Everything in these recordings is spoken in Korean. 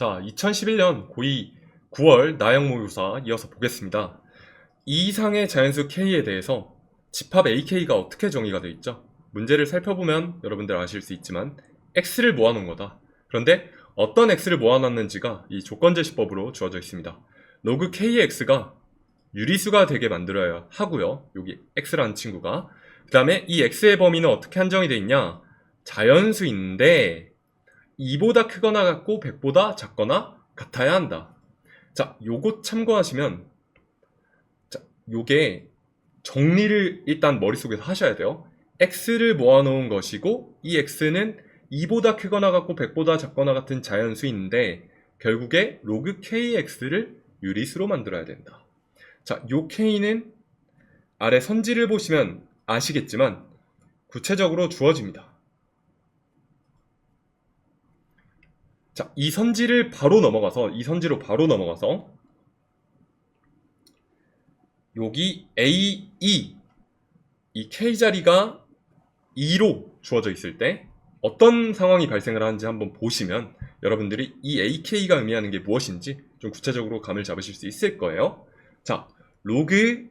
자, 2011년 고2 9월 나형 모의고사 이어서 보겠습니다. 이 이상의 자연수 K에 대해서 집합 AK가 어떻게 정의가 되어 있죠? 문제를 살펴보면 여러분들 아실 수 있지만 X를 모아놓은 거다. 그런데 어떤 X를 모아놨는지가 이 조건제시법으로 주어져 있습니다. 로그 KX가 유리수가 되게 만들어야 하고요. 여기 X라는 친구가. 그 다음에 이 X의 범위는 어떻게 한정이 되어 있냐? 자연수인데 2보다 크거나 같고 100보다 작거나 같아야 한다. 자, 요거 참고하시면 자, 요게 정리를 일단 머릿속에서 하셔야 돼요. x를 모아놓은 것이고 이 x는 2보다 크거나 같고 100보다 작거나 같은 자연수인데 결국에 로그 kx를 유리수로 만들어야 된다. 자, 요 k는 아래 선지를 보시면 아시겠지만 구체적으로 주어집니다. 자, 이 선지를 바로 넘어가서 이 선지로 바로 넘어가서 여기 A, E 이 K 자리가 2로 주어져 있을 때 어떤 상황이 발생을 하는지 한번 보시면 여러분들이 이 AK가 의미하는 게 무엇인지 좀 구체적으로 감을 잡으실 수 있을 거예요. 자, 로그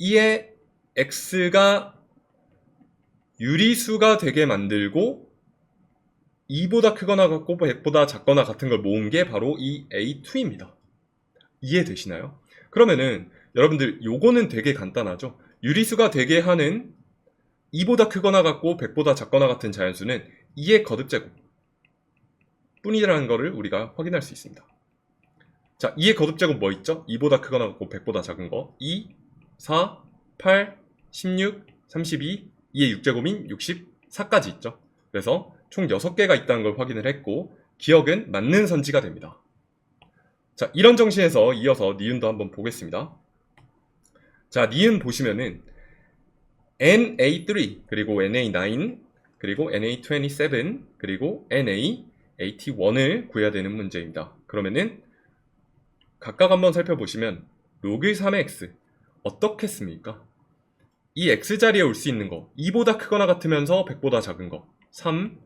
2의 X가 유리수가 되게 만들고 2보다 크거나 같고 100보다 작거나 같은 걸 모은 게 바로 이 A2입니다. 이해되시나요? 그러면은 여러분들 요거는 되게 간단하죠. 유리수가 되게 하는 2보다 크거나 같고 100보다 작거나 같은 자연수는 2의 거듭제곱 뿐이라는 거를 우리가 확인할 수 있습니다. 자, 2의 거듭제곱 뭐 있죠? 2보다 크거나 같고 100보다 작은 거 2, 4, 8, 16, 32, 2의 6제곱인 64까지 있죠. 그래서 총 6개가 있다는 걸 확인을 했고 기억은 맞는 선지가 됩니다. 자, 이런 정신에서 이어서 니은도 한번 보겠습니다. 자, 니은 보시면은 NA3 그리고 NA9 그리고 NA27 그리고 NA81을 구해야 되는 문제입니다. 그러면은 각각 한번 살펴보시면 로그 3의 x 어떻게 씁니까? 이 x 자리에 올 수 있는 거 2보다 크거나 같으면서 100보다 작은 거 3,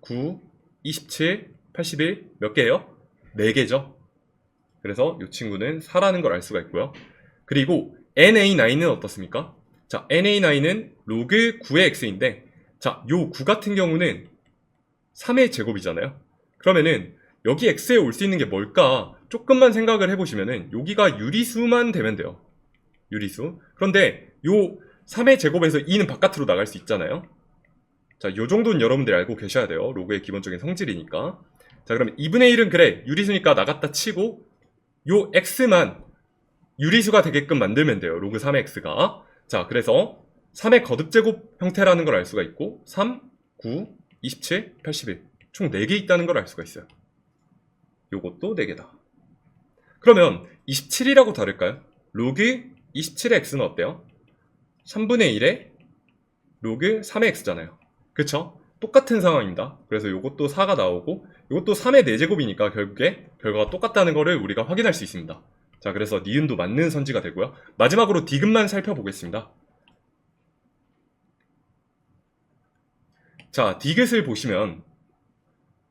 9, 27, 81 몇 개예요? 4개죠. 그래서 이 친구는 4라는 걸 알 수가 있고요. 그리고 NA9은 어떻습니까? 자, NA9은 로그 9의 x인데 자, 요 9 같은 경우는 3의 제곱이잖아요. 그러면은 여기 x에 올 수 있는 게 뭘까? 조금만 생각을 해보시면은 여기가 유리수만 되면 돼요. 유리수. 그런데 요 3의 제곱에서 2는 바깥으로 나갈 수 있잖아요. 자, 요 정도는 여러분들이 알고 계셔야 돼요. 로그의 기본적인 성질이니까. 자, 그러면 2분의 1은 그래, 유리수니까 나갔다 치고, 요 x만 유리수가 되게끔 만들면 돼요. 로그 3의 x가. 자, 그래서 3의 거듭제곱 형태라는 걸 알 수가 있고, 3, 9, 27, 81. 총 4개 있다는 걸 알 수가 있어요. 요것도 4개다. 그러면 27이라고 다를까요? 로그 27의 x는 어때요? 3분의 1의 로그 3의 x잖아요. 그쵸? 똑같은 상황입니다. 그래서 이것도 4가 나오고 이것도 3의 4제곱이니까 결국에 결과가 똑같다는 것을 우리가 확인할 수 있습니다. 자, 그래서 니은도 맞는 선지가 되고요. 마지막으로 디귿만 살펴보겠습니다. 자, 디귿을 보시면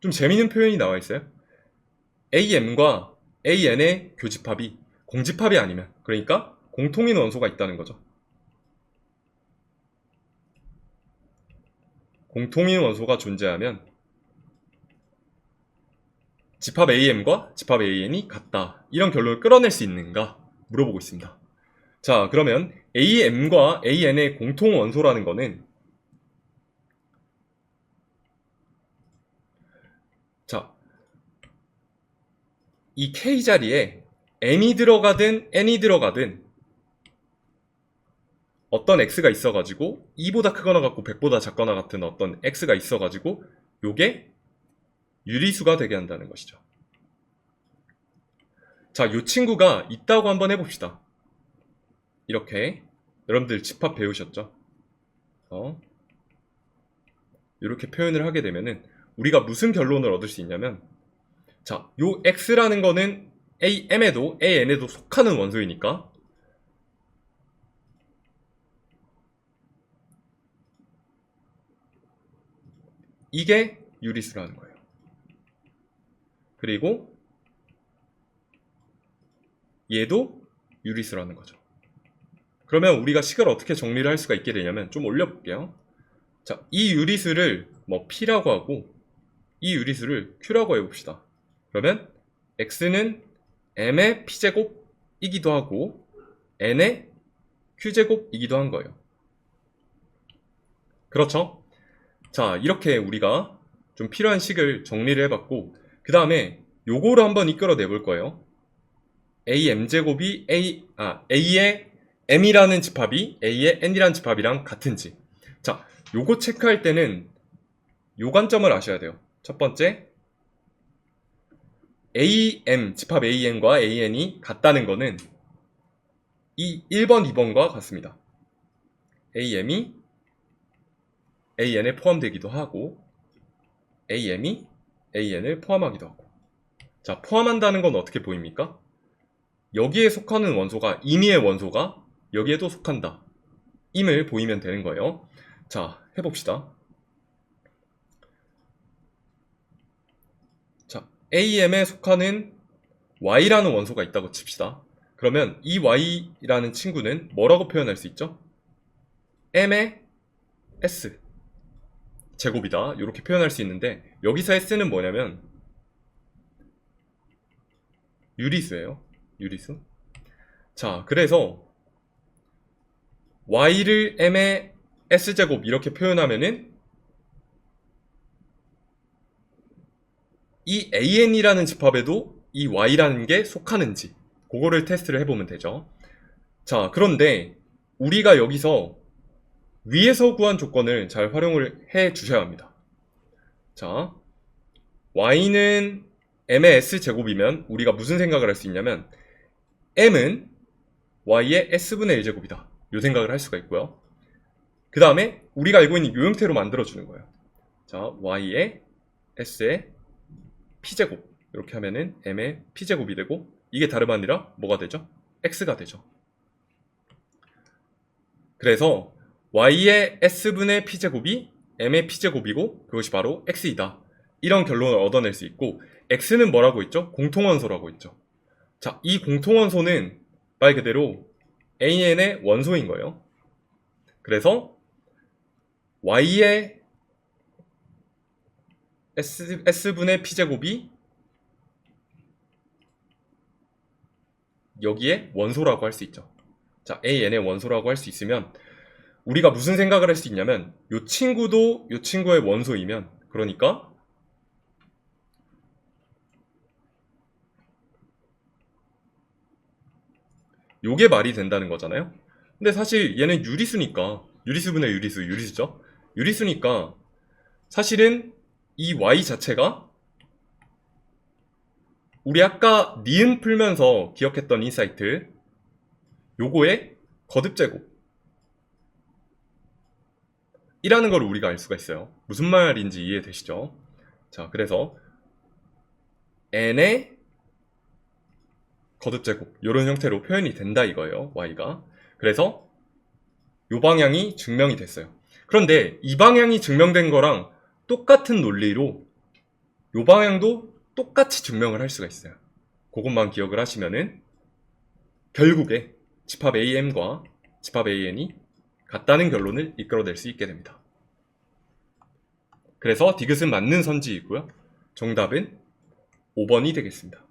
좀 재미있는 표현이 나와 있어요. AM과 AN의 교집합이 공집합이 아니면 그러니까 공통인 원소가 있다는 거죠. 공통인 원소가 존재하면 집합 AM과 집합 AN이 같다. 이런 결론을 끌어낼 수 있는가 물어보고 있습니다. 자, 그러면 AM과 AN의 공통 원소라는 거는 자, 이 K 자리에 M이 들어가든 N이 들어가든 어떤 x가 있어가지고 2보다 크거나 같고 100보다 작거나 같은 어떤 x가 있어가지고 요게 유리수가 되게 한다는 것이죠. 자, 요 친구가 있다고 한번 해봅시다. 이렇게 여러분들 집합 배우셨죠? 어? 이렇게 표현을 하게 되면은 우리가 무슨 결론을 얻을 수 있냐면 자, 요 x라는 거는 am에도 an에도 속하는 원소이니까 이게 유리수라는 거예요. 그리고 얘도 유리수라는 거죠. 그러면 우리가 식을 어떻게 정리를 할 수가 있게 되냐면 좀 올려볼게요. 자, 이 유리수를 뭐 P라고 하고 이 유리수를 Q라고 해봅시다. 그러면 X는 M의 P제곱이기도 하고 N의 Q제곱이기도 한 거예요. 그렇죠? 자, 이렇게 우리가 좀 필요한 식을 정리를 해봤고 그 다음에 요거를 한번 이끌어내 볼 거예요. AM제곱이 A, 아, A의 M이라는 집합이 A의 N이라는 집합이랑 같은지. 자, 요거 체크할 때는 요 관점을 아셔야 돼요. 첫 번째, AM, 집합 AN과 AN이 같다는 거는 이 1번, 2번과 같습니다. AM이 AN에 포함되기도 하고 AM이 AN을 포함하기도 하고 자, 포함한다는 건 어떻게 보입니까? 여기에 속하는 원소가 임의의 원소가 여기에도 속한다. 임을 보이면 되는 거예요. 자, 해봅시다. 자, AM에 속하는 Y라는 원소가 있다고 칩시다. 그러면 이 Y라는 친구는 뭐라고 표현할 수 있죠? M의 S 제곱이다. 이렇게 표현할 수 있는데 여기서 S는 뭐냐면 유리수예요. 유리수. 자, 그래서 y를 m의 s제곱 이렇게 표현하면은 이 an이라는 집합에도 이 y라는 게 속하는지 그거를 테스트를 해보면 되죠. 자, 그런데 우리가 여기서 위에서 구한 조건을 잘 활용을 해 주셔야 합니다. 자, y는 m의 s제곱이면 우리가 무슨 생각을 할 수 있냐면 m은 y의 s분의 1제곱이다. 요 생각을 할 수가 있고요. 그 다음에 우리가 알고 있는 요 형태로 만들어주는 거예요. 자, y의 s의 p제곱 이렇게 하면은 m의 p제곱이 되고 이게 다름 아니라 뭐가 되죠? x가 되죠. 그래서 y의 s분의 p제곱이 m의 p제곱이고 그것이 바로 x이다. 이런 결론을 얻어낼 수 있고 x는 뭐라고 있죠? 공통원소라고 있죠. 자, 이 공통원소는 말 그대로 AN의 원소인 거예요. 그래서 Y의 S, S분의 P제곱이 여기에 원소라고 할 수 있죠. 자, AN의 원소라고 할 수 있으면 우리가 무슨 생각을 할 수 있냐면 이 친구도 이 친구의 원소이면 그러니까 요게 말이 된다는 거잖아요. 근데 사실 얘는 유리수니까 유리수분의 유리수 유리수죠. 유리수니까 사실은 이 y 자체가 우리 아까 니은 풀면서 기억했던 인사이트 요거의 거듭제곱 이라는 걸 우리가 알 수가 있어요. 무슨 말인지 이해되시죠? 자, 그래서 n의 거듭제곱 이런 형태로 표현이 된다 이거예요. y가. 그래서 이 방향이 증명이 됐어요. 그런데 이 방향이 증명된 거랑 똑같은 논리로 이 방향도 똑같이 증명을 할 수가 있어요. 그것만 기억을 하시면은 결국에 집합 AM과 집합 AN이 같다는 결론을 이끌어낼 수 있게 됩니다. 그래서 디귿은 맞는 선지이고요. 정답은 5번이 되겠습니다.